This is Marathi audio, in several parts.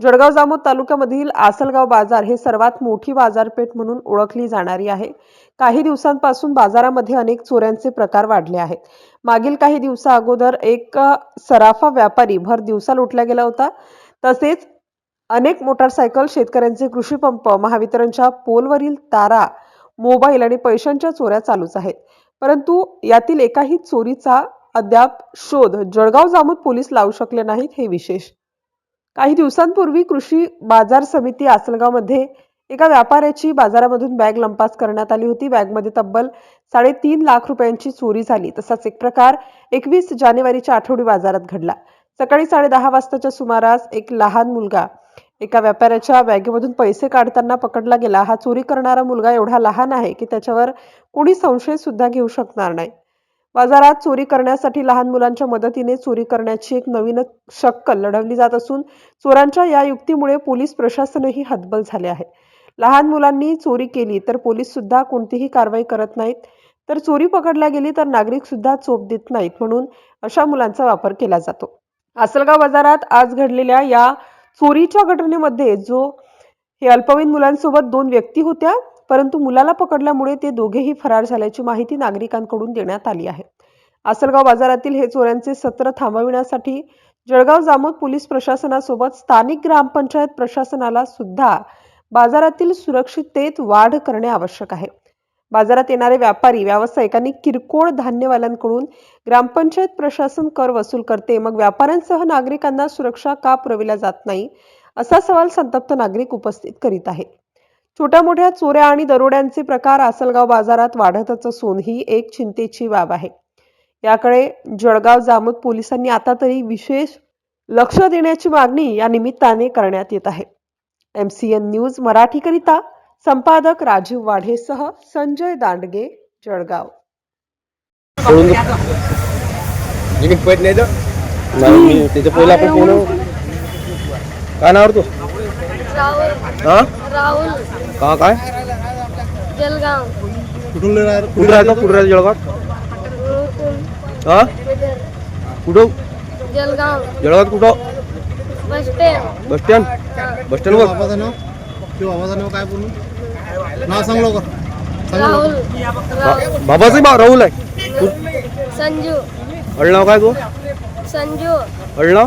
जळगाव जामोद तालुक्यामधील आसलगाव बाजार हे सर्वात मोठी बाजारपेठ म्हणून ओळखली जाणारी आहे. काही दिवसांपासून बाजारामध्ये अनेक चोऱ्यांचे प्रकार वाढले आहेत. मागील काही दिवसा अगोदर एक सराफा व्यापारी भर दिवसा लुटला गेला होता. तसेच अनेक मोटारसायकल शेतकऱ्यांचे कृषी पंप महावितरणच्या पोलवरील तारा मोबाईल आणि पैशांच्या चोऱ्या चालूच आहेत. परंतु यातील एकाही चोरीचा अद्याप शोध जळगाव जामोद पोलीस लावू शकले नाहीत हे विशेष. काही दिवसांपूर्वी कृषी बाजार समिती आसलगावमध्ये एका व्यापाऱ्याची बाजारामधून बॅग लंपास करण्यात आली होती. बॅगमध्ये तब्बल साडेतीन लाख रुपयांची चोरी झाली. तसाच एक प्रकार एकवीस जानेवारीच्या आठवडी बाजारात घडला. सकाळी साडेदहा वाजताच्या सुमारास एक लहान मुलगा एका व्यापाऱ्याच्या बॅगेमधून पैसे काढताना पकडला गेला. हा चोरी करणारा मुलगा एवढा लहान आहे की त्याच्यावर कोणी संशय सुद्धा घेऊ शकणार नाही. बाजारात चोरी करण्यासाठी लहान मुलांच्या मदतीने चोरी करण्याची एक नवीन शक्कल लढवली जात असून चोरांच्या या युक्तीमुळे पोलीस प्रशासनही हतबल झाले आहे. लहान मुलांनी चोरी केली तर पोलीस सुद्धा कोणतीही कारवाई करत नाहीत. तर चोरी पकडल्या गेली तर नागरिक सुद्धा चोप देत नाहीत म्हणून अशा मुलांचा वापर केला जातो. आसलगाव बाजारात आज घडलेल्या या चोरीच्या घटनेमध्ये जो हे अल्पवयीन मुलांसोबत दोन व्यक्ती होत्या परंतु मुलाला पकडल्यामुळे ते दोघेही फरार झाल्याची माहिती नागरिकांकडून देण्यात आली आहे. आसलगाव बाजारातील हे चोऱ्यांचे सत्र थांबविण्यासाठी जळगाव जामोद पोलीस प्रशासनासोबत स्थानिक ग्रामपंचायत प्रशासनाला सुद्धा बाजारातील सुरक्षिततेत वाढ करणे आवश्यक आहे. बाजारात येणारे व्यापारी व्यावसायिकांनी किरकोळ धान्यवाल्यांकडून ग्रामपंचायत प्रशासन कर वसूल करते मग व्यापाऱ्यांसह नागरिकांना सुरक्षा का पुरविल्या जात नाही असा सवाल संतप्त नागरिक उपस्थित करीत आहेत. छोट्या मोठ्या चोऱ्या आणि दरोड्यांचे प्रकार आसलगाव बाजारात वाढतच असून ही एक चिंतेची बाब आहे. याकडे जळगाव जामोद पोलिसांनी आता तरी विशेष लक्ष देण्याची मागणी या निमित्ताने करण्यात येत आहे. एम सी एन न्यूज मराठीकरिता संपादक राजीव वाढेसह संजय दांडगे जळगाव. नाही त्याच्या पहिला आपण काय हा? राहुल. का काय? जलगाव. कुठून राहतो कुठं राहतो? कुठं राहतो जळगावात रुकून हा? कुठं? जलगाव. जळगावात कुठं? Bus stand. Bus stand? Bus stand वर बाबाचं नाव काय पूर्ण नाव सांग लवकर. राहुल. बाबाचं बा राहुल आहे. संजू. अडनाव काय तू संजू. अडनाव?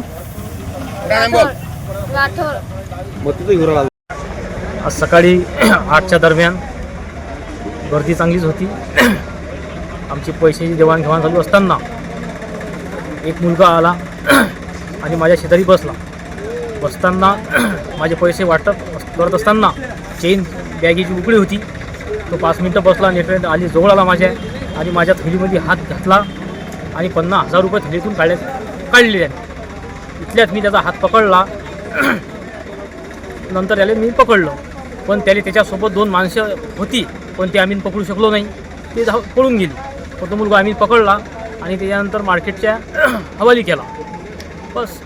राठोड राठोड मग तिथं घेऊन आला आज सकाळी आठच्या दरम्यान गर्दी चांगलीच होती. आमची पैशाची देवाणघेवाण चालू असताना एक मुलगा आला आणि माझ्या शेजारी बसला. बसताना माझे पैसे वाटप अस- करत असताना चेन बॅगेची उकळी होती. तो पाच मिनटं बसला नेट आली जवळ आला माझ्या आणि माझ्या थैलीमध्ये हात घातला आणि पन्नास हजार रुपये थैलीतून काढले काढले त्याने इथल्यात मी त्याचा हात पकडला. नंतर त्याला मी पकडलं. पण त्याला त्याच्यासोबत दोन माणसं होती पण ते आम्ही पकडू शकलो नाही. ते धाव पळून गेली. पण तो मुलगा आम्ही पकडला आणि त्याच्यानंतर मार्केटच्या हवाली केला. बस.